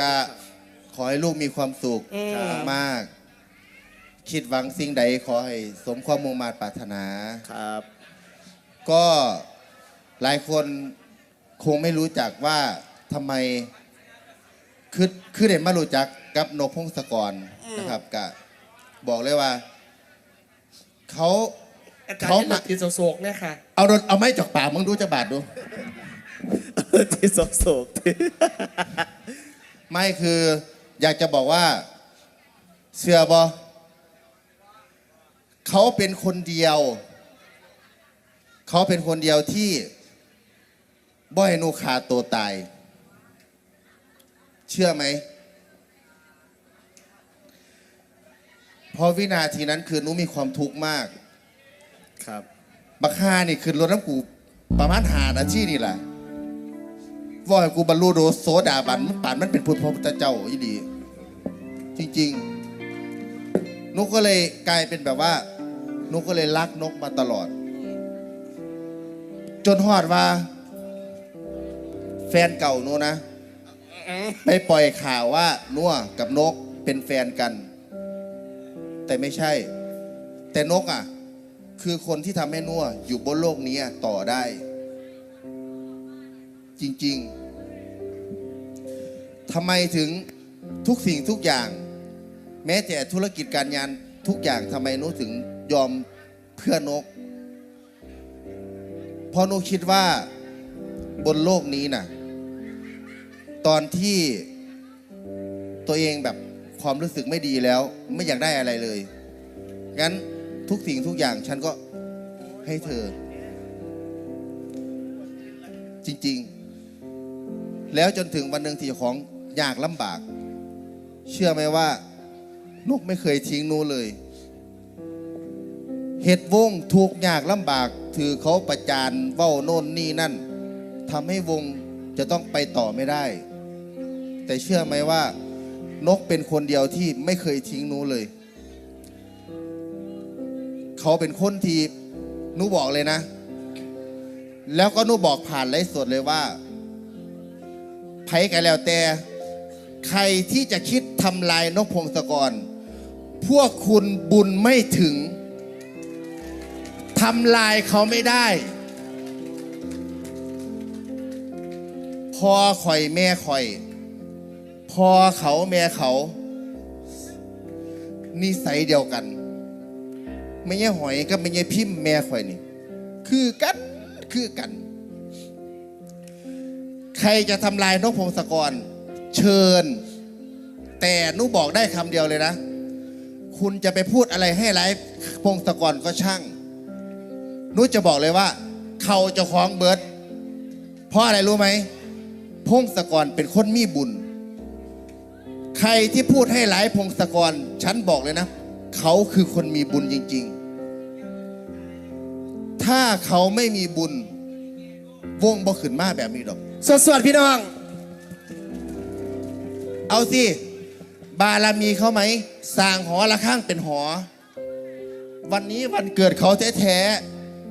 กะขอให้ลูกมีความสุขอืม มากๆคิดหวังสิ่งใดขอให้สมความมุ่งมา่ปรารถนา ครับ ก็หลายคนคงไม่รู้จักว่าทำไมคือคือเด่นมารู้จักกับนกพงศกรนะครับกะบอกเลยว่า เขาอาจารเขาย์มาติดโศกๆเนี่ยค่ะเอารถเอาไม้จอกปากมึงดูจะบาดดู ที่โศกโศกที่ ไม่คืออยากจะบอกว่าเชื่อบอเขาเป็นคนเดียว เขาเป็นคนเดียวที่บ่ให้หนูขาดตัวตาย เชื่อไหมเพราะวินาทีนั้นคือหนูมีความทุกข์มาก ครับบักฮานี่คือรถน้ำกูประมาณหานาทีนี่แหละ ว่าให้กูบรรลุโดโซดาบันมันป่านมันเป็นพุทธพระเจ้าอีดีจริงๆนุกก็เลยกลายเป็นแบบว่านุกก็เลยรักนกมาตลอด จนฮอดว่า แฟนเก่านูนะ ไปปล่อยข่าวว่านัวกับนกเป็นแฟนกัน แต่ไม่ใช่ แต่นกอะ คือคนที่ทำให้นัวอยู่บนโลกนี้ต่อได้ จริง ๆ ทำไมถึงทุกสิ่งทุกอย่าง แม้แต่ธุรกิจการงานทุกอย่างทำไมนุถึงยอมเพื่อนกเพราะนุคิดว่าบนโลกนี้น่ะตอนที่ตัวเองแบบความรู้สึกไม่ดีแล้ว ไม่อยากได้อะไรเลย งั้นทุกสิ่งทุกอย่างฉันก็ให้เธอ จริง ๆ แล้วจนถึงวันหนึ่งที่ของ ยากลำบาก เชื่อไหมว่านกไม่เคยทิ้งนูเลยเห็ดวงถูกยากลำบาก ถือเขาประจานเว้าโน่นนี่นั่นทำให้วงจะต้องไปต่อไม่ได้ แต่เชื่อไหมว่า นกเป็นคนเดียวที่ไม่เคยทิ้งนูเลย เขาเป็นคนที่นูบอกเลยนะ แล้วก็นูบอกผ่านไลฟ์สดเลยว่าไผกันแล้วแต่ ใครที่จะคิดทำลายนกพงศกร พวกคุณบุญไม่ถึงทำลายเขาไม่ได้ พอข่อยแม่ข่อย พอเขาแม่เขา นิสัยเดียวกัน ไม่ใช่หอยก็ไม่ใช่พิมพ์แม่ข่อยนี่ คือกันคือกัน ใครจะทำลายนกพงศกร เชิญ แต่นูบอกได้คำเดียวเลยนะ คุณจะไปพูดอะไรให้ร้ายพงศกรก็ช่างนูจะบอกเลยว่า เขาจะคล้องเบิร์ดเพราะอะไรรู้ไหมพงศกรเป็นคนมีบุญ ใครที่พูดให้ร้ายพงศกรฉันบอกเลยนะ เขาคือคนมีบุญจริง ๆ ถ้าเขาไม่มีบุญวงบ่ขึ้นมาแบบนี้ดอกสวดๆพี่น้อง เอาสิ บารมีเขาไหมสร้างหอละข้างเป็นหอ วันนี้วันเกิดเขาแท้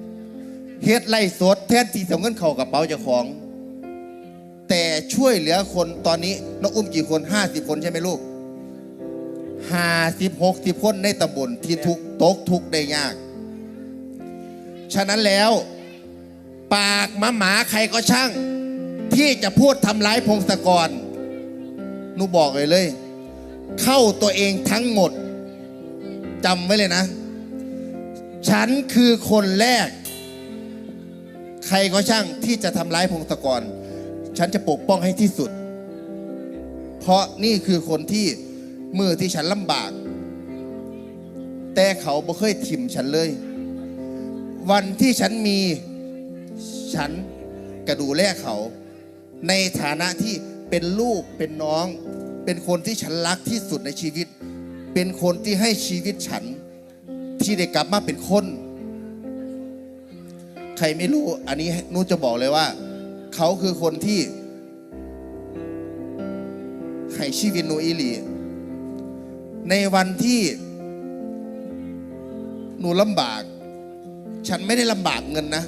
ๆเฮ็ดไล่สดแทนที่สำเงินเขากระเป๋าเจ้าของ แต่ช่วยเหลือคนตอนนี้น้องอุ้มกี่คนห้าสิบคนใช่ไหมลูกห้าสิบหกสิบคนในตำบลที่ทุกตกทุกได้ยาก ฉะนั้นแล้ว ปากหมาหมาใครก็ช่าง ที่จะพูดทำร้ายพงศกร นูบอกเลยเลย เข้าตัวเองทั้งหมดจำไว้เลยนะ ฉันคือคนแรก ใครก็ช่างที่จะทำร้ายพงศกร ฉันจะปกป้องให้ที่สุด เพราะนี่คือคนที่มือที่ฉันลำบาก แต่เขาบ่เคยถิ่มฉันเลย วันที่ฉันมีฉันกระดูแลเขา ในฐานะที่ เป็นลูกเป็นน้อง เป็นคนที่ฉันรักที่สุดในชีวิต เป็นคนที่ให้ชีวิตฉัน ที่ได้กลับมาเป็นคน ใครไม่รู้อันนี้นูจะบอกเลยว่า เขาคือคนที่ให้ชีวิตนูอีหลี ในวันที่หนูลำบาก ฉันไม่ได้ลำบากเงินนะ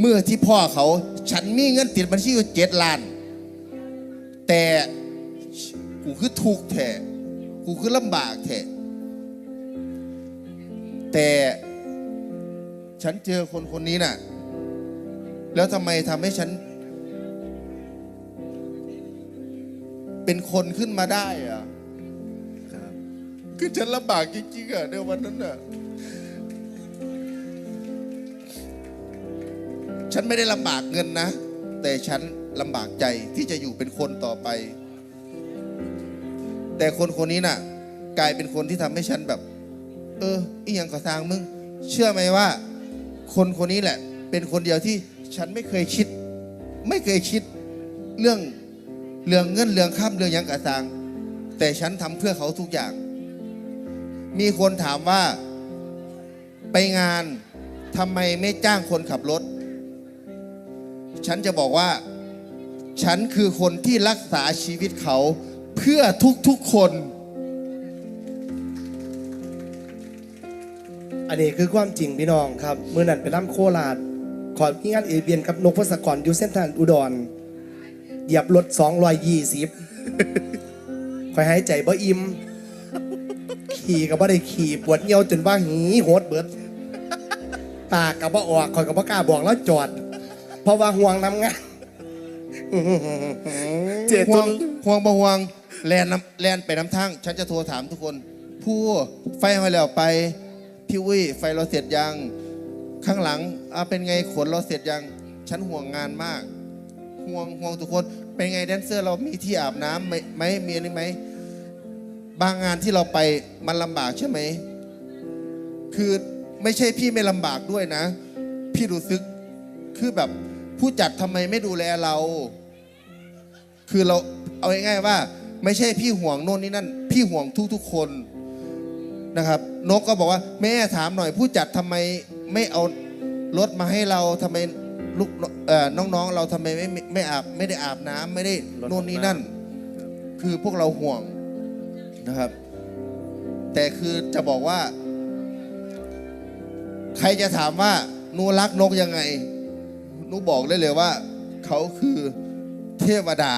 เมื่อที่พ่อเขา ฉันมีเงินติดบัญชีอยู่เจ็ดล้าน แต่กูคือทุกข์แท้กูคือลำบากแท้แต่ฉันเจอคนคนนี้น่ะ แล้วทำไมทำให้ฉัน เป็นคนขึ้นมาได้อะคือฉันลำบากจริงๆอะในวันนั้นอะฉันไม่ได้ลำบากเงินนะ แต่ฉัน ลำบากใจที่จะอยู่เป็นคนต่อไป แต่คนคนนี้น่ะ กลายเป็นคนที่ทำให้ฉันแบบ เอออีหยังก็ทางมึง เชื่อไหมว่า คนคนนี้แหละ เป็นคนเดียวที่ฉันไม่เคยคิด ไม่เคยคิดเรื่องเรื่องเงินเรื่องข้ามเรื่องยังกะทาง แต่ฉันทำเพื่อเขาทุกอย่าง มีคนถามว่าไปงานทำไมไม่จ้างคนขับรถ ฉันจะบอกว่า ฉันคือคนที่รักษาชีวิตเขาเพื่อทุกๆคน อันนี้คือความจริงพี่น้องครับเมื่อนั้นไปร่ำโคราชขอมีงานเอเบียนกับนกพศกรอยู่เส้นทางอุดร เหยียบรถ220คอยหายใจบ่อิ่มขี่ก็บ่ได้ขี่ปวดเหี่ยวจนว่าหีโหดเบิด ตากับบ่ออกคอยกับบ่กล้าบอกแล้วจอด เพราะว่าห่วงน้ำงาน เจห่ตุวงนห่วงบห่วงแลนน้ำแลนไปน้ำทั้งฉันจะโทรถามทุกคน ผู้ไฟมาแล้วไป พี่อุ้ยไฟเราเสร็จยัง ข้างหลังอะเป็นไงขนเราเสร็จยัง ฉันห่วงงานมาก ห่วงห่วงทุกคน เป็นไงแดนเซอร์เรามีที่อาบน้ำไหมไหมมีอันนี้ไหม บางงานที่เราไปมันลำบากใช่ไหม คือไม่ใช่พี่ไม่ลำบากด้วยนะ พี่รู้สึกคือแบบ ผู้จัดทำไมไม่ดูแลเรา คือเราเอาง่ายๆว่า ไม่ใช่พี่ห่วงโน่นนี่นั่น พี่ห่วงทุกๆคนนะครับ นกก็บอกว่าแม่ถามหน่อย ผู้จัดทำไมไม่เอารถมาให้เราทำไมลูกเอ่อน้องๆ เราทำไมไม่ไม่ไม่อาบไม่ได้อาบน้ำไม่ได้โน่นนี่นั่น คือพวกเราห่วงนะครับ แต่คือจะบอกว่า ใครจะถามว่านูรักนกยังไง หนูบอกได้เลยว่า เขาคือเทวดา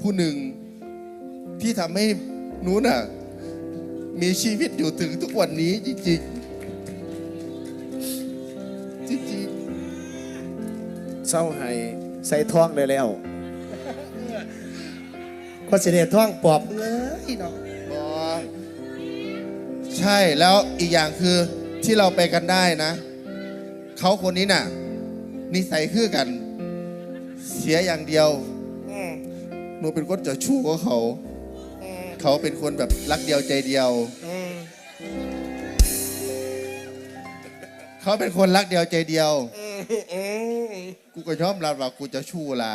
ผู้หนึ่งที่ทำให้หนูน่ะมีชีวิตอยู่ถึงทุกวันนี้จริงๆจริงเศร้าให้ใส่ท้องได้แล้วก็เสด็จท่องปอบเลยเนาะๆบอใช่แล้วอีกอย่างคือที่เราไปกันได้นะ เขาคนนี้น่ะ นิสัยคือกัน เสียอย่างเดียวอืมหนูเป็นคนเจ้าชู้ของเขา อืมเขาเป็นคนแบบรักเดียวใจเดียว อืมเขาเป็นคนรักเดียวใจเดียว อืมอืม กูก็ยอมรับว่ากูเจะชู้ละ